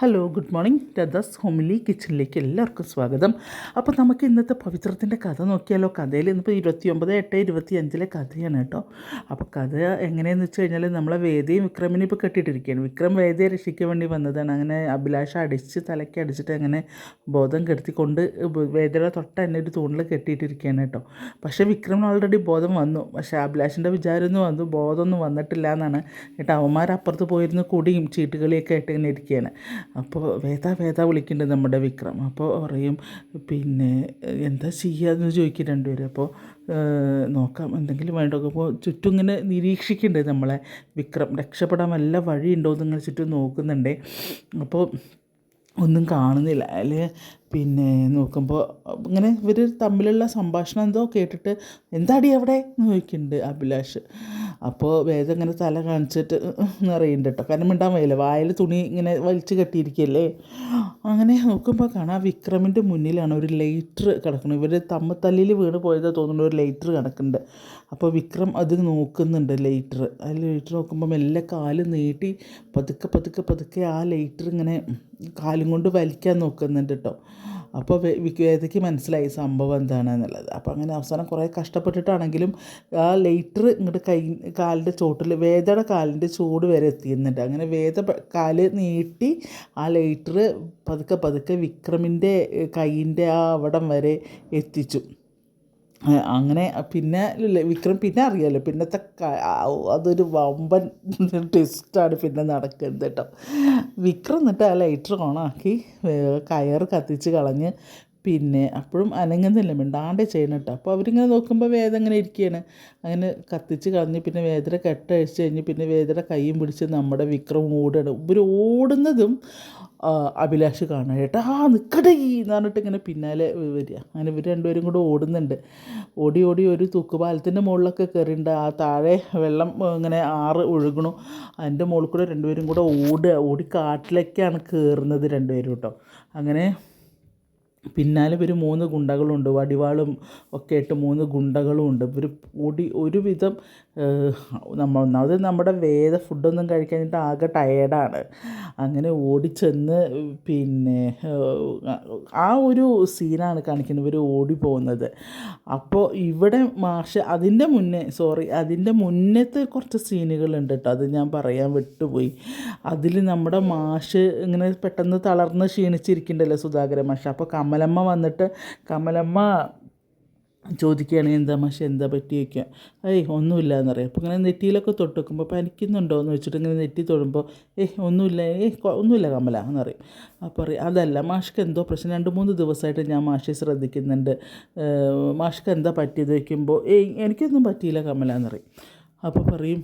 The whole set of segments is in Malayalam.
ഹലോ ഗുഡ് മോർണിംഗ് രദാസ് ഹോമിലി കിച്ചണിലേക്ക് എല്ലാവർക്കും സ്വാഗതം. അപ്പോൾ നമുക്ക് ഇന്നത്തെ പവിത്രത്തിന്റെ കഥ നോക്കിയാലോ? കഥയിൽ ഇന്നിപ്പോൾ ഇരുപത്തി ഒമ്പത് എട്ട് ഇരുപത്തി അഞ്ചിലെ കഥയാണ് കേട്ടോ. അപ്പോൾ കഥ എങ്ങനെയെന്ന് വെച്ച് കഴിഞ്ഞാൽ നമ്മളെ വേദിയും വിക്രമിനെ ഇപ്പോൾ കെട്ടിയിട്ടിരിക്കുകയാണ്. വിക്രം വേദിയെ രക്ഷിക്കാൻ വേണ്ടി വന്നതാണ്. അങ്ങനെ അഭിലാഷ അടിച്ച് തലയ്ക്ക് അടിച്ചിട്ട് അങ്ങനെ ബോധം കെടുത്തിക്കൊണ്ട് വേദിയുടെ തൊട്ട് തന്നെ ഒരു തൂണിൽ കെട്ടിയിട്ടിരിക്കുകയാണ് കേട്ടോ. പക്ഷേ വിക്രമിന് ഓൾറെഡി ബോധം വന്നു. പക്ഷേ അഭിലാഷിന്റെ വിചാരമൊന്നും വന്നു. ബോധമൊന്നും വന്നിട്ടില്ല എന്നാണ്. കേട്ടോ അവന്മാരപ്പുറത്ത് പോയിരുന്ന് കൂടിയും ചീട്ടുകളിയൊക്കെ ആയിട്ട് ഇങ്ങനെ ഇരിക്കുകയാണ്. അപ്പോൾ വേദ വേദ വിളിക്കുന്നുണ്ട് നമ്മുടെ വിക്രം. അപ്പോൾ പറയും പിന്നെ എന്താ ചെയ്യുകയെന്ന് ചോദിക്കും രണ്ടുപേരും. അപ്പോൾ നോക്കാം എന്തെങ്കിലും വേണ്ടോ? അപ്പോൾ ചുറ്റും ഇങ്ങനെ നിരീക്ഷിക്കുന്നുണ്ട് നമ്മളെ. വിക്രം രക്ഷപ്പെടാൻ വല്ല വഴിയുണ്ടോ എന്ന് ഇങ്ങനെ ചുറ്റും നോക്കുന്നുണ്ട്. അപ്പോൾ ഒന്നും കാണുന്നില്ല. അതിൽ പിന്നെ നോക്കുമ്പോൾ ഇങ്ങനെ ഇവർ തമ്മിലുള്ള സംഭാഷണം എന്തോ കേട്ടിട്ട് എന്താടി അവിടെ? എന്ന് ചോദിക്കുന്നുണ്ട് അഭിലാഷ്. അപ്പോൾ വേദം ഇങ്ങനെ തല കാണിച്ചിട്ട് നിറയുന്നുണ്ട് കേട്ടോ. കാരണം മിണ്ടാൻ വയ്യല്ലേ? വായിൽ തുണി ഇങ്ങനെ വലിച്ചു കെട്ടിയിരിക്കുകയല്ലേ? അങ്ങനെ നോക്കുമ്പോൾ കാണാം വിക്രമിന്റെ മുന്നിലാണ് ഒരു ലൈറ്റർ കിടക്കുന്നത്. ഇവർ തമ്മ തല്ലിൽ വീണ് പോയത് തോന്നുന്നു ഒരു ലൈറ്റർ കിടക്കുന്നുണ്ട്. അപ്പോൾ വിക്രം അത് നോക്കുന്നുണ്ട് ലൈറ്റർ. ആ ലൈറ്റർ നോക്കുമ്പോൾ മെല്ലെ കാൽ നീട്ടി പതുക്കെ പതുക്കെ പതുക്കെ ആ ലൈറ്റർ ഇങ്ങനെ കാലും കൊണ്ട് വലിക്കാൻ നോക്കുന്നുണ്ട് കേട്ടോ. അപ്പോൾ വേദയ്ക്ക് മനസ്സിലായി സംഭവം എന്താണെന്നുള്ളത്. അപ്പോൾ അങ്ങനെ അവസാനം കുറേ കഷ്ടപ്പെട്ടിട്ടാണെങ്കിലും ആ ലൈറ്റർ ഇങ്ങോട്ട് കൈ കാലിന്റെ ചോട്ടിൽ വേദയുടെ കാലിന്റെ ചൂട് വരെ എത്തിയിരുന്നുണ്ട് അങ്ങനെ വേദ കാൽ നീട്ടി ആ ലൈറ്റർ പതുക്കെ പതുക്കെ വിക്രമിന്റെ കൈയിന്റെ ആ അവിടം വരെ എത്തിച്ചു. അങ്ങനെ പിന്നെ വിക്രം പിന്നെ അറിയാമല്ലോ പിന്നത്തെ അതൊരു വമ്പൻ ടെസ്റ്റാണ് പിന്നെ നടക്കുന്നത് കേട്ടോ വിക്രം എന്നിട്ട് ആ ലൈറ്റർ ഓണാക്കി കയർ കത്തിച്ച് കളഞ്ഞ് പിന്നെ അപ്പോഴും അനങ്ങുന്നില്ല മിണ്ടാണ്ടേ ചെയ്യണം കേട്ടോ. അപ്പോൾ അവരിങ്ങനെ നോക്കുമ്പോൾ വേദന ഇങ്ങനെ ഇരിക്കുകയാണ്. അങ്ങനെ കത്തിച്ച് കളഞ്ഞ് പിന്നെ വേദന കെട്ടഴിച്ച് കഴിഞ്ഞ് പിന്നെ വേദന കൈയും പിടിച്ച് നമ്മുടെ വിക്രം ഓടുകയാണ്. ഇവർ ഓടുന്നതും അഭിലാഷ് കാണുക ചേട്ടാ ആ നിൽക്കടേ എന്ന് പറഞ്ഞിട്ട് ഇങ്ങനെ പിന്നാലെ വരിക. അങ്ങനെ ഇവർ രണ്ടുപേരും കൂടെ ഓടുന്നുണ്ട്. ഓടി ഓടി ഒരു തൂക്കുപാലത്തിന്റെ മുകളിലൊക്കെ കയറിയിട്ടുണ്ട് ആ താഴെ വെള്ളം ഇങ്ങനെ ആറ് ഒഴുകണു. അതിന്റെ മുകളിൽ കൂടെ രണ്ടുപേരും കൂടെ ഓടുക. ഓടി കാട്ടിലേക്കാണ് കയറുന്നത് രണ്ടുപേരും കേട്ടോ. അങ്ങനെ പിന്നാലെ ഇവർ മൂന്ന് ഗുണ്ടകളുണ്ട്. വടിവാളും ഒക്കെ ആയിട്ട് മൂന്ന് ഗുണ്ടകളും ഉണ്ട് ഇവർ ഓടി ഒരുവിധം നമ്മൾ ഒന്നാമത് നമ്മുടെ വേദ ഫുഡൊന്നും കഴിക്കാനായിട്ട് ആകെ ടയേർഡാണ് അങ്ങനെ ഓടിച്ചെന്ന് പിന്നെ ആ ഒരു സീനാണ് കാണിക്കുന്നത്. ഇവർ ഓടി പോകുന്നത് അപ്പോൾ ഇവിടെ മാഷ് അതിന്റെ മുന്നേ സോറി അതിന്റെ മുന്നത്തെ കുറച്ച് സീനുകളുണ്ട് കേട്ടോ അത് ഞാൻ പറയാൻ വിട്ടുപോയി. അതിൽ നമ്മുടെ മാഷ് ഇങ്ങനെ പെട്ടെന്ന് തളർന്ന് ക്ഷീണിച്ചിരിക്കണ്ടല്ലോ സുധാകരൻ മാഷ്. അപ്പോൾ കമലമ്മ വന്നിട്ട് കമലമ്മ ചോദിക്കുകയാണെങ്കിൽ എന്താ മാഷെ എന്താ പറ്റി വയ്ക്കുക ഏയ് ഒന്നുമില്ല എന്നറിയാം അപ്പോൾ ഇങ്ങനെ നെറ്റിയിലൊക്കെ തൊട്ട് വെക്കുമ്പോൾ പനിക്കുന്നുണ്ടോ എന്ന് വെച്ചിട്ട് ഇങ്ങനെ നെറ്റി തൊടുമ്പോൾ ഏയ് ഒന്നുമില്ല ഏയ് ഒന്നുമില്ല കമല എന്നറിയും അപ്പോൾ പറയും അതല്ല മാഷ്ക്ക് എന്തോ പ്രശ്നം. രണ്ട് മൂന്ന് ദിവസമായിട്ട് ഞാൻ മാഷെ ശ്രദ്ധിക്കുന്നുണ്ട്. മാഷ്ക്ക് എന്താ പറ്റിയത് വയ്ക്കുമ്പോൾ ഏയ് എനിക്കൊന്നും പറ്റിയില്ല കമല എന്നറിയും അപ്പോൾ പറയും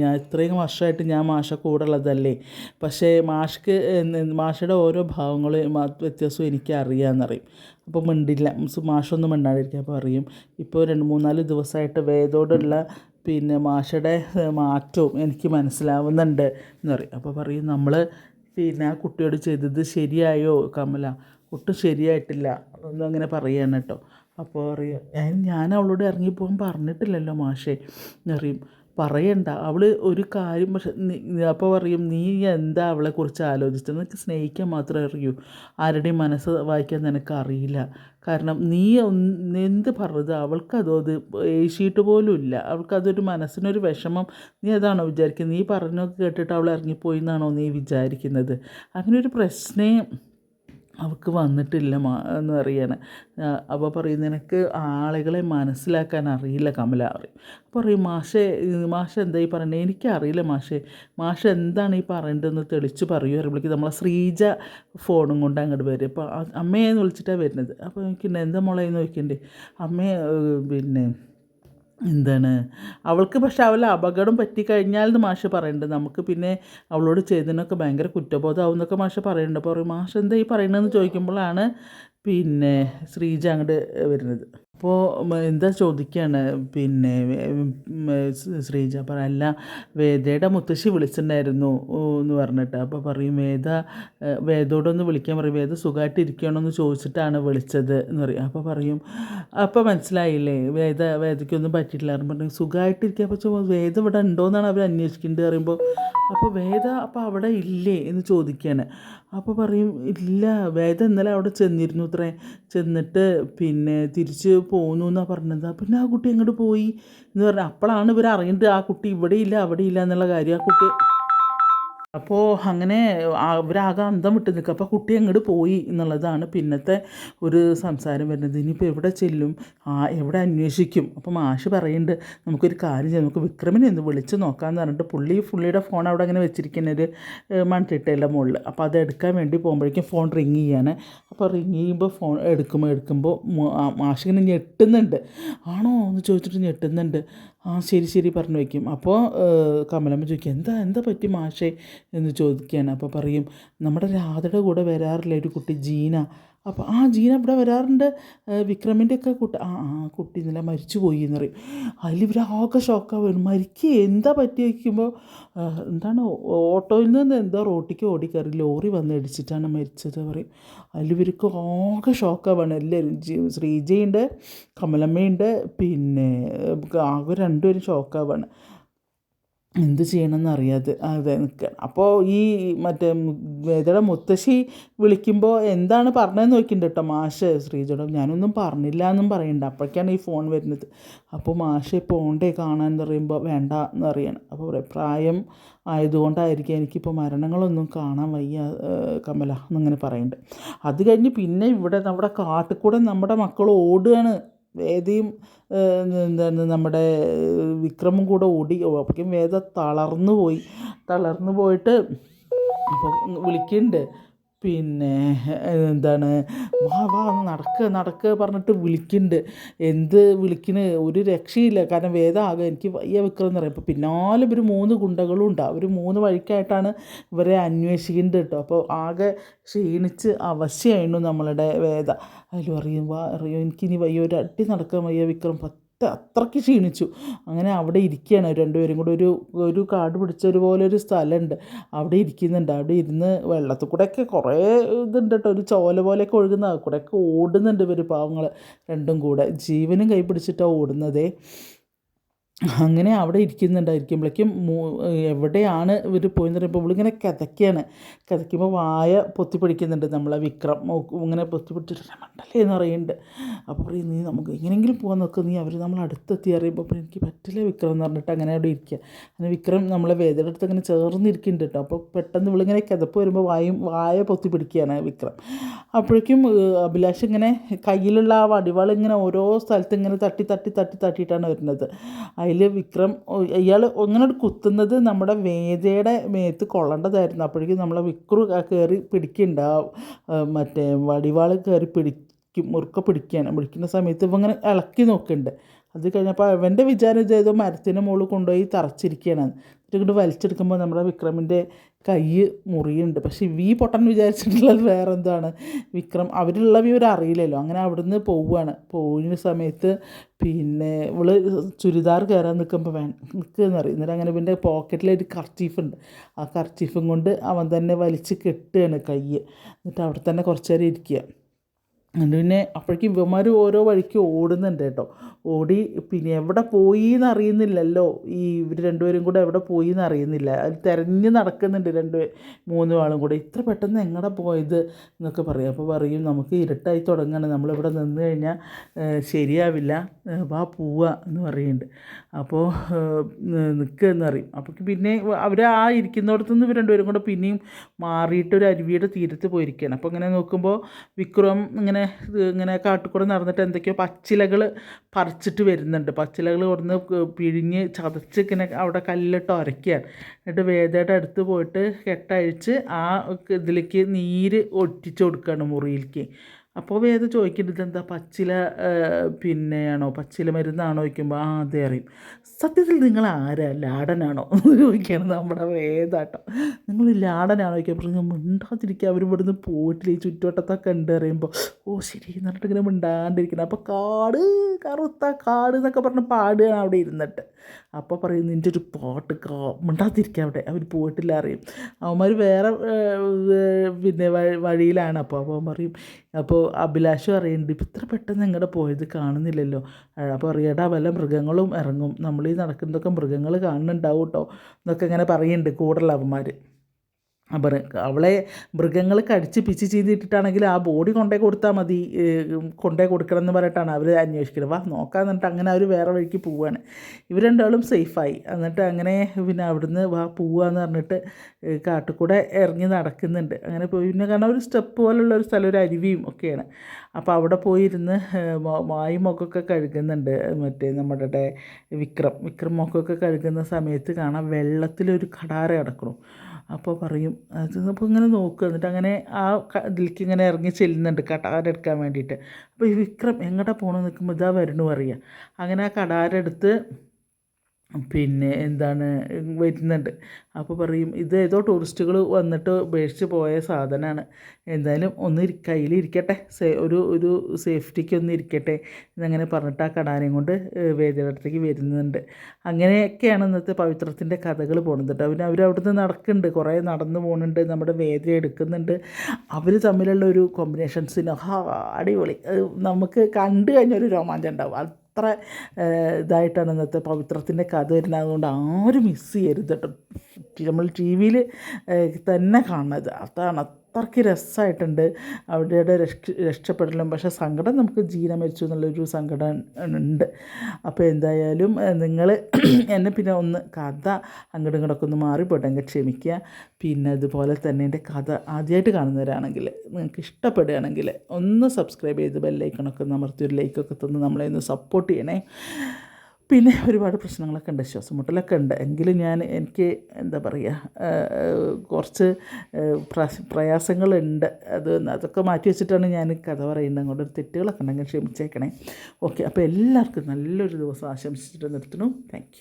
ഞാൻ ഇത്രയും വർഷമായിട്ട് ഞാൻ മാഷ കൂടെ ഉള്ളതല്ലേ പക്ഷേ മാഷ്ക്ക് മാഷയുടെ ഓരോ ഭാവങ്ങളും വ്യത്യാസവും എനിക്ക് അറിയാമെന്നറിയും. അപ്പോൾ മിണ്ടില്ല. മാഷൊന്നും മിണ്ടാണ്ടിരിക്കുക അപ്പോൾ അറിയും ഇപ്പോൾ രണ്ട് മൂന്നാൽ ദിവസമായിട്ട് വേദോടുള്ള പിന്നെ മാഷയുടെ മാറ്റവും എനിക്ക് മനസ്സിലാവുന്നുണ്ട് എന്ന് പറയും. അപ്പോൾ പറയും നമ്മൾ പിന്നെ ആ കുട്ടിയോട് ചെയ്തത് ശരിയായോ കമല? ഒട്ടും ശരിയായിട്ടില്ല. അതൊന്നും അങ്ങനെ പറയുകയാണ് കേട്ടോ. അപ്പോൾ പറയും ഞാൻ അവളോട് ഇറങ്ങിപ്പോകാൻ പറഞ്ഞിട്ടില്ലല്ലോ മാഷേ. എന്നറിയും പറയണ്ട. അവൾ ഒരു കാര്യം പക്ഷെ അപ്പോൾ പറയും നീ എന്താ അവളെക്കുറിച്ച് ആലോചിച്ചത്? നിനക്ക് സ്നേഹിക്കാൻ മാത്രമേ അറിയൂ. ആരുടെയും മനസ്സ് വായിക്കാൻ നിനക്ക് അറിയില്ല. കാരണം നീ എന്ത് പറഞ്ഞത് അവൾക്കതോ അത് ഏശിയിട്ട് പോലും ഇല്ല. അവൾക്കതൊരു മനസ്സിനൊരു വിഷമം. നീ അതാണോ വിചാരിക്കുന്നത് നീ പറഞ്ഞൊക്കെ കേട്ടിട്ട് അവൾ ഇറങ്ങിപ്പോയി എന്നാണോ നീ വിചാരിക്കുന്നത്? അങ്ങനെ ഒരു പ്രശ്നേ അവൾക്ക് വന്നിട്ടില്ല മാ എന്ന് പറയാണ്. അപ്പോൾ പറയും നിനക്ക് ആളുകളെ മനസ്സിലാക്കാൻ അറിയില്ല കമല പറയും. അപ്പോൾ പറയും മാഷെ മാഷ എന്താ ഈ പറയുന്നത് എനിക്കറിയില്ല മാഷെ. മാഷ എന്താണ് ഈ പറയേണ്ടതെന്ന് തെളിച്ച് പറയൂ. പറയുമ്പോഴേക്ക് നമ്മളെ ശ്രീജ ഫോണും കൊണ്ട് അങ്ങോട്ട് വരും. അപ്പോൾ അമ്മയെന്ന് വിളിച്ചിട്ടാണ് വരുന്നത്. അപ്പോൾ എനിക്ക് എന്താ മുളയെന്ന് നോക്കിണ്ടേ അമ്മയെ പിന്നെ എന്താണ്? അവൾക്ക് പക്ഷെ അവൾ അപകടം പറ്റിക്കഴിഞ്ഞാൽ എന്ന് മാഷ് പറയുന്നുണ്ട് നമുക്ക് പിന്നെ അവളോട് ചെയ്തതിനൊക്കെ ഭയങ്കര കുറ്റബോധമാവും എന്നൊക്കെ മാഷ് പറയുന്നുണ്ട് അപ്പോൾ മാഷ് എന്താ ഈ പറയണതെന്ന് ചോദിക്കുമ്പോഴാണ് പിന്നെ ശ്രീജ അങ്ങോട്ട് വരുന്നത്. അപ്പോൾ എന്താ ചോദിക്കുകയാണ് പിന്നെ ശ്രീജ പറ അല്ല വേദയുടെ മുത്തശ്ശി വിളിച്ചിട്ടുണ്ടായിരുന്നു എന്ന് പറഞ്ഞിട്ട്. അപ്പോൾ പറയും വേദ വേദോടൊന്ന് വിളിക്കാൻ പറയും വേദ സുഖമായിട്ട് ഇരിക്കണോ എന്ന് ചോദിച്ചിട്ടാണ് വിളിച്ചത് എന്ന് പറയും. അപ്പോൾ പറയും അപ്പോൾ മനസ്സിലായില്ലേ വേദ വേദയ്ക്കൊന്നും പറ്റിയിട്ടില്ല പറഞ്ഞു സുഖമായിട്ടിരിക്കുക അപ്പോൾ വേദ ഇവിടെ ഉണ്ടോ എന്നാണ് അവർ അന്വേഷിക്കേണ്ടത് പറയുമ്പോൾ അപ്പോൾ വേദ അപ്പോൾ അവിടെ ഇല്ലേ എന്ന് ചോദിക്കുകയാണ്. അപ്പോൾ പറയും ഇല്ല വേദ ഇന്നലെ അവിടെ ചെന്നിരുന്നു അത്രേ ചെന്നിട്ട് പിന്നെ തിരിച്ച് പോന്നു എന്നാണ് പറഞ്ഞത് പിന്നെ ആ കുട്ടി എങ്ങോട്ട് പോയി എന്ന് പറഞ്ഞാൽ അപ്പോഴാണ് ഇവർ അറിയുന്നത് ആ കുട്ടി ഇവിടെ ഇല്ല അവിടെ ഇല്ല എന്നുള്ള കാര്യം. ആ കുട്ടി അപ്പോൾ അങ്ങനെ അവരാകെ അന്തം വിട്ട് നിൽക്കുക. അപ്പോൾ കുട്ടി അങ്ങോട്ട് പോയി എന്നുള്ളതാണ് പിന്നത്തെ ഒരു സംസാരം വരുന്നത്. ഇനിയിപ്പോൾ എവിടെ ചെല്ലും? ആ എവിടെ അന്വേഷിക്കും? അപ്പോൾ മാഷ് പറയുന്നുണ്ട് നമുക്കൊരു കാര്യം ചെയ്യാം. നമുക്ക് വിക്രമിനെ ഒന്ന് വിളിച്ച് നോക്കാമെന്ന് പറഞ്ഞിട്ട് പുള്ളി പുള്ളിയുടെ ഫോൺ അവിടെ അങ്ങനെ വെച്ചിരിക്കുന്നത് മൺതിട്ടയുടെ മുകളിൽ അപ്പോൾ അത് എടുക്കാൻ വേണ്ടി പോകുമ്പോഴേക്കും ഫോൺ റിങ് ചെയ്യാണ്. അപ്പോൾ റിങ് ചെയ്യുമ്പോൾ ഫോൺ എടുക്കുമ്പോൾ എടുക്കുമ്പോൾ മാഷിങ്ങനെ ഞെട്ടുന്നുണ്ട്. ആണോ? എന്ന് ചോദിച്ചിട്ട് ഞെട്ടുന്നുണ്ട്. ആ ശരി ശരി പറഞ്ഞു വയ്ക്കും. അപ്പോൾ കമലമ്മ ചോദിക്കും എന്താ എന്താ പറ്റി മാഷേ? എന്ന് ചോദിക്കുകയാണ്. അപ്പോൾ പറയും നമ്മുടെ രാധയുടെ കൂടെ വരാറില്ല ഒരു കുട്ടി ജീന. അപ്പോൾ ആ ജീന അവിടെ വരാറുണ്ട്. വിക്രമിന്റെ ഒക്കെ കുട്ടി ആ ആ കുട്ടി ഇന്നലെ മരിച്ചു പോയി എന്ന് പറയും. അതിൽ ഇവർ ആകെ ഷോക്കാവുകയാണ് മരിക്കുക എന്താ പറ്റി വയ്ക്കുമ്പോൾ എന്താണ് ഓട്ടോയിൽ നിന്ന് എന്താ റോട്ടിക്ക് ഓടിക്കയറി ലോറി വന്ന് ഇടിച്ചിട്ടാണ് മരിച്ചത് പറയും. അതിൽ ഇവർക്ക് ആകെ ഷോക്കാവാണ് എല്ലാവരും ശ്രീജയുണ്ട് കമലമ്മയുണ്ട് പിന്നെ ആകെ രണ്ടുപേരും ഷോക്കാവാണ് എന്ത് ചെയ്യണമെന്ന് അറിയാതെ അതെ നിൽക്കുക അപ്പോൾ ഈ മറ്റേ വേദയുടെ മുത്തശ്ശി വിളിക്കുമ്പോൾ എന്താണ് പറഞ്ഞതെന്ന് നോക്കിയിട്ടുണ്ട് കേട്ടോ മാഷ്. ശ്രീജടം ഞാനൊന്നും പറഞ്ഞില്ല എന്നും പറയുന്നുണ്ട്. അപ്പോഴേക്കാണ് ഈ ഫോൺ വരുന്നത്. അപ്പോൾ മാഷ് പോണ്ടേ കാണാൻ എന്ന് പറയുമ്പോൾ വേണ്ട എന്ന് അറിയണം അപ്പോൾ പ്രായം ആയതുകൊണ്ടായിരിക്കും എനിക്കിപ്പോൾ മരണങ്ങളൊന്നും കാണാൻ വയ്യ കമല എന്നിങ്ങനെ പറയുന്നുണ്ട്. അത് കഴിഞ്ഞ് പിന്നെ ഇവിടെ നമ്മുടെ കാട്ടിൽ കൂടെ നമ്മുടെ മക്കൾ ഓടുകയാണ്. വേദയും എന്താണ് നമ്മുടെ വിക്രമും കൂടെ ഓടി അപ്പോഴേക്കും വേദ തളർന്നു പോയി. തളർന്നു പോയിട്ട് അപ്പോൾ വിളിക്കുന്നുണ്ട് പിന്നെ എന്താണ് വാ നടക്ക് നടക്ക് പറഞ്ഞിട്ട് വിളിക്കുന്നുണ്ട് എന്ത് വിളിക്കണ്? ഒരു രക്ഷയില്ല. കാരണം വേദ ആകെ എനിക്ക് വയ്യ വിക്രം എന്ന് പറയും. അപ്പോൾ പിന്നാലെ ഇവർ മൂന്ന് ഗുണ്ടകളും ഉണ്ട്. അവർ മൂന്ന് വഴിക്കായിട്ടാണ് ഇവരെ അന്വേഷിക്കുന്നത് കേട്ടോ അപ്പോൾ ആകെ ക്ഷീണിച്ച് അവശയായിരുന്നു നമ്മളുടെ വേദ. അതിൽ പറയും വാ അറിയോ എനിക്കിനി വയ്യ. ഒരു അടി നടക്കാൻ വയ്യ വിക്രം പറ്റ അത്രയ്ക്ക് ക്ഷീണിച്ചു. അങ്ങനെ അവിടെ ഇരിക്കുകയാണ്. രണ്ടുപേരും കൂടെ ഒരു ഒരു കാട് പിടിച്ച ഒരു പോലെ ഒരു സ്ഥലമുണ്ട്. അവിടെ ഇരിക്കുന്നുണ്ട്. അവിടെ ഇരുന്ന് വെള്ളത്തിൽ കൂടെയൊക്കെ കുറേ ഇതുണ്ട് കേട്ടോ. ഒരു ചോല പോലെയൊക്കെ ഒഴുകുന്ന കൂടെയൊക്കെ ഓടുന്നുണ്ട് ഇവർ പാവങ്ങൾ രണ്ടും കൂടെ. ജീവനും കൈ പിടിച്ചിട്ടാണ് ഓടുന്നതേ. അങ്ങനെ അവിടെ ഇരിക്കുന്നുണ്ടായിരിക്കുമ്പോഴേക്കും എവിടെയാണ് ഇവർ പോയെന്ന് പറയുമ്പോൾ ഇവളിങ്ങനെ കിതയ്ക്കുകയാണ് കിതയ്ക്കുമ്പോൾ വായ പൊത്തിപ്പിടിക്കുന്നുണ്ട് നമ്മളെ വിക്രം. ഇങ്ങനെ പൊത്തി പിടിച്ചിട്ട് മണ്ടല്ലേ എന്ന് പറയുന്നുണ്ട്. അപ്പോൾ പറയും നീ നമുക്ക് എങ്ങനെയെങ്കിലും പോകാൻ നോക്കുക നീ അവർ നമ്മൾ അടുത്തെത്തി. അറിയുമ്പോൾ അപ്പോൾ എനിക്ക് പറ്റില്ല വിക്രം എന്ന് പറഞ്ഞിട്ട് അങ്ങനെ അവിടെ ഇരിക്കുക. അങ്ങനെ വിക്രം നമ്മളെ വേദയുടെ അങ്ങനെ ചേർന്നിരിക്കുന്നുണ്ട് കേട്ടോ. അപ്പോൾ പെട്ടെന്ന് ഇവളിങ്ങനെ കിതപ്പ് വരുമ്പോൾ വായും വായ പൊത്തി പിടിക്കുകയാണ് വിക്രം. അപ്പോഴേക്കും അഭിലാഷ് ഇങ്ങനെ കയ്യിലുള്ള ആ വടിവാൾ ഇങ്ങനെ ഓരോ സ്ഥലത്ത് ഇങ്ങനെ തട്ടി തട്ടി തട്ടി തട്ടിയിട്ടാണ് വരുന്നത്. അതിൽ വിക്രം ഇയാൾ അങ്ങനെ കുത്തുന്നത് നമ്മുടെ വേദയുടെ മേത്ത് കൊള്ളേണ്ടതായിരുന്നു. അപ്പോഴേക്കും നമ്മളെ വിക്രു കയറി പിടിക്കുന്നുണ്ട് മറ്റേ വടിവാൾ കയറി പിടിക്കും മുറുക്ക പിടിക്കുകയാണ് പിടിക്കുന്ന സമയത്ത് ഇവ ഇങ്ങനെ ഇളക്കി നോക്കുന്നുണ്ട് അത് കഴിഞ്ഞപ്പോൾ അവന്റെ വിചാരം ചെയ്തോ മരത്തിന് മുകളിൽ കൊണ്ടുപോയി തറച്ചിരിക്കുകയാണ് ഇങ്ങോട്ട് വലിച്ചെടുക്കുമ്പോൾ നമ്മുടെ വിക്രമിന്റെ കൈ മുറിയുണ്ട്. പക്ഷേ വി പൊട്ടൻ വിചാരിച്ചിട്ടുള്ളത് വേറെ എന്താണ് വിക്രം അവരുള്ള ഒരു അറിയില്ലല്ലോ. അങ്ങനെ അവിടുന്ന് പോവുകയാണ്. പോകുന്ന സമയത്ത് പിന്നെ ഇവൾ ചുരിദാർ കയറാൻ നിൽക്കുമ്പോൾ വേ നിൽക്കുകയെന്ന് പറയും. എന്നിട്ട് അങ്ങനെ ഇവന്റെ പോക്കറ്റിലൊരു കർച്ചീഫുണ്ട് ആ കർച്ചീഫും കൊണ്ട് അവൻ തന്നെ വലിച്ച് കെട്ടുകയാണ് കൈ. എന്നിട്ട് അവിടെ തന്നെ കുറച്ച് നേരം ഇരിക്കുക. എന്നിട്ട് പിന്നെ അപ്പോഴേക്കും ഇവന്മാർ ഓരോ വഴിക്ക് ഓടുന്നുണ്ട് കേട്ടോ. ഓടി പിന്നെ എവിടെ പോയി എന്ന് അറിയുന്നില്ലല്ലോ. ഈ ഇവർ രണ്ടുപേരും കൂടെ എവിടെ പോയി എന്ന് അറിയുന്നില്ല. അത് തിരഞ്ഞ് നടക്കുന്നുണ്ട് രണ്ട് മൂന്ന് ആളും കൂടെ. ഇത്ര പെട്ടെന്ന് എങ്ങടെ പോയത് എന്നൊക്കെ പറയും. അപ്പോൾ പറയും നമുക്ക് ഇരുട്ടായി തുടങ്ങണം. നമ്മളിവിടെ നിന്ന് കഴിഞ്ഞാൽ ശരിയാവില്ല. വാ പോവുക എന്ന് പറയുന്നുണ്ട് അപ്പോൾ നിൽക്കുക എന്ന് പറയും. അപ്പോൾ പിന്നെ അവർ ആ ഇരിക്കുന്നിടത്തു നിന്ന് ഇവർ രണ്ടുപേരും കൂടെ പിന്നെയും മാറിയിട്ട് ഒരു അരുവിയുടെ തീരത്ത് പോയിരിക്കുകയാണ് അപ്പോൾ ഇങ്ങനെ നോക്കുമ്പോൾ വിക്രം ഇങ്ങനെ ഇങ്ങനെ കാട്ടിക്കൂടെ നടന്നിട്ട് എന്തൊക്കെയോ പച്ചിലകൾ പറിച്ചിട്ട് വരുന്നുണ്ട്. പച്ചിലകൾ കൊടുന്ന് പിഴിഞ്ഞ് ചതച്ച് ഇങ്ങനെ അവിടെ കല്ലിട്ട് ഉരയ്ക്കുകയാണ് എന്നിട്ട് വേദയുടെ അടുത്ത് പോയിട്ട് കെട്ടഴിച്ച് ആ ഇതിലേക്ക് നീര് ഒറ്റിച്ച് കൊടുക്കുകയാണ് മുറിയിലേക്ക്. അപ്പോൾ വേദ ചോദിക്കുന്നത് എന്താ പച്ചില പിന്നെയാണോ? പച്ചില മരുന്നാണോ? ചോദിക്കുമ്പോൾ ആ അതെ അറിയും സത്യത്തിൽ നിങ്ങൾ ആരാ? ലാടനാണോ? എന്ന് ചോദിക്കുകയാണ് നമ്മുടെ വേദാട്ടോ. നിങ്ങൾ ലാടനാണോ? ചോദിക്കാൻ ഞാൻ മിണ്ടാതിരിക്കുക അവർ ഇവിടുന്ന് പോയിട്ടില്ല. ഈ ചുറ്റുവട്ടത്തൊക്കെ ഉണ്ട് അറിയുമ്പോൾ ഓ ശരി എന്നിട്ട് ഇങ്ങനെ മിണ്ടാണ്ടിരിക്കണം അപ്പോൾ കാട് കറുത്ത കാട് എന്നൊക്കെ പറഞ്ഞ് പാടുകയാണ് അവിടെ ഇരുന്നിട്ട്. അപ്പോൾ പറയും നിന്റെ ഒരു പാട്ട് കാ മിണ്ടാതിരിക്കുക അവിടെ. അവർ പോയിട്ടില്ല അറിയും അവന്മാർ വേറെ പിന്നെ വഴിയിലാണ്. അപ്പോൾ അപ്പോൾ പറയും അപ്പോൾ അഭിലാഷും അറിയുന്നുണ്ട് ഇപ്പം ഇത്ര പെട്ടെന്ന് എങ്ങടെ പോയത് കാണുന്നില്ലല്ലോ. അപ്പോൾ അറിയടാ വല്ല മൃഗങ്ങളും ഇറങ്ങും. നമ്മൾ ഈ നടക്കുന്നതൊക്കെ മൃഗങ്ങൾ കാണുന്നുണ്ടാവും കേട്ടോ എന്നൊക്കെ ഇങ്ങനെ പറയുന്നുണ്ട് കൂടുതൽ അവളെ മൃഗങ്ങൾ കടിച്ച് പിച്ച് ചെയ്തിട്ടിട്ടാണെങ്കിൽ ആ ബോഡി കൊണ്ടേ കൊടുത്താൽ മതി കൊണ്ടേ കൊടുക്കണം എന്ന് പറഞ്ഞിട്ടാണ് അവർ അന്വേഷിക്കുന്നത് വാ നോക്കാൻ എന്നിട്ട് അങ്ങനെ അവർ വേറെ വഴിക്ക് പോവുകയാണ് ഇവർ രണ്ടാളും സേഫായി. എന്നിട്ട് അങ്ങനെ പിന്നെ അവിടുന്ന് വാ പോവാന്ന് പറഞ്ഞിട്ട് കാട്ടുകൂടെ ഇറങ്ങി നടക്കുന്നുണ്ട്. അങ്ങനെ പോയി. പിന്നെ കാരണം ഒരു സ്റ്റെപ്പ് പോലുള്ള ഒരു സ്ഥലം ഒരു അരുവിയും ഒക്കെയാണ്. അപ്പോൾ അവിടെ പോയിരുന്ന് വായും മുഖമൊക്കെ കഴുകുന്നുണ്ട്. മറ്റേ നമ്മുടെ വിക്രം. വിക്രം മുഖമൊക്കെ കഴുകുന്ന സമയത്ത് കാണാം വെള്ളത്തിലൊരു കടാര കിടക്കണം അപ്പോൾ പറയും അത് അപ്പോൾ ഇങ്ങനെ നോക്കുക എന്നിട്ട് അങ്ങനെ ആ ഇതിലേക്ക് ഇങ്ങനെ ഇറങ്ങി ചെല്ലുന്നുണ്ട് കടാരെടുക്കാൻ വേണ്ടിയിട്ട്. അപ്പോൾ ഈ വിക്രം എങ്ങോട്ടാണ് പോകണമെന്ന് നിൽക്കുമ്പോൾ ഇതാ വരണു പറയുക അങ്ങനെ ആ കടാര എടുത്ത് പിന്നെ എന്താണ് വരുന്നുണ്ട്. അപ്പോൾ പറയും ഇത് ഏതോ ടൂറിസ്റ്റുകൾ വന്നിട്ട് ഉപേക്ഷിച്ച് പോയ സാധനമാണ് എന്തായാലും ഒന്ന് കയ്യിലിരിക്കട്ടെ. സേ ഒരു ഒരു സേഫ്റ്റിക്ക് ഒന്ന് ഇരിക്കട്ടെ. എന്നങ്ങനെ പറഞ്ഞിട്ട് ആ കടാനയും കൊണ്ട് വേദിയുടെ വരുന്നുണ്ട്. അങ്ങനെയൊക്കെയാണ് ഇന്നത്തെ പവിത്രത്തിന്റെ കഥകൾ പോകുന്നത് കേട്ടോ പിന്നെ അവരവിടുന്ന് നടക്കുന്നുണ്ട്. കുറേ നടന്നു പോകുന്നുണ്ട് നമ്മുടെ വേദി എടുക്കുന്നുണ്ട്. അവർ തമ്മിലുള്ള ഒരു കോമ്പിനേഷൻസിനോ ഹാ അടിപൊളി. നമുക്ക് കണ്ടു കഴിഞ്ഞൊരു രോമാഞ്ചം ഉണ്ടാവും. അത്ര ഇതായിട്ടാണ് ഇന്നത്തെ പവിത്രത്തിന്റെ കഥ വരുന്നത്. അതുകൊണ്ട് ആരും മിസ് ചെയ്യരുത് കേട്ടോ. നമ്മൾ ടി വിയിൽ തന്നെ കാണുന്നത് അതാണ് അത്രയ്ക്ക് രസമായിട്ടുണ്ട് അവിടെ രക്ഷ രക്ഷപ്പെടലും. പക്ഷേ സങ്കടം നമുക്ക് ജീന മരിച്ചു എന്നുള്ളൊരു സങ്കടം ഉണ്ട്. അപ്പോൾ എന്തായാലും നിങ്ങൾ എന്നെ പിന്നെ ഒന്ന് കഥ അങ്ങോട്ടും ഇങ്ങോട്ടൊക്കെ ഒന്ന് മാറിപ്പോട്ടെങ്കിൽ ക്ഷമിക്കുക. പിന്നെ അതുപോലെ തന്നെ എന്റെ കഥ ആദ്യമായിട്ട് കാണുന്നവരാണെങ്കിൽ നിങ്ങൾക്ക് ഇഷ്ടപ്പെടുകയാണെങ്കിൽ ഒന്ന് സബ്സ്ക്രൈബ് ചെയ്ത് ബെല്ലൈക്കണൊക്കെ ഒന്ന് അമർത്തി ഒരു ലൈക്കൊക്കെ തന്ന് നമ്മളെ ഒന്ന് സപ്പോർട്ട് ചെയ്യണേ. പിന്നെ ഒരുപാട് പ്രശ്നങ്ങളൊക്കെ ഉണ്ട്. ശ്വാസം മുട്ടലൊക്കെ ഉണ്ട് എങ്കിലും ഞാൻ എനിക്ക് എന്താ പറയുക കുറച്ച് പ്രയാസങ്ങളുണ്ട്. അത് അതൊക്കെ മാറ്റി വെച്ചിട്ടാണ് ഞാൻ കഥ പറയുന്നത്. അങ്ങോട്ട് ഒരു തെറ്റുകളൊക്കെ ഉണ്ടെങ്കിൽ ക്ഷമിച്ചേക്കണേ. ഓക്കെ. അപ്പോൾ എല്ലാവർക്കും നല്ലൊരു ദിവസം ആശംസിച്ചിട്ട് നിർത്തുന്നു. താങ്ക്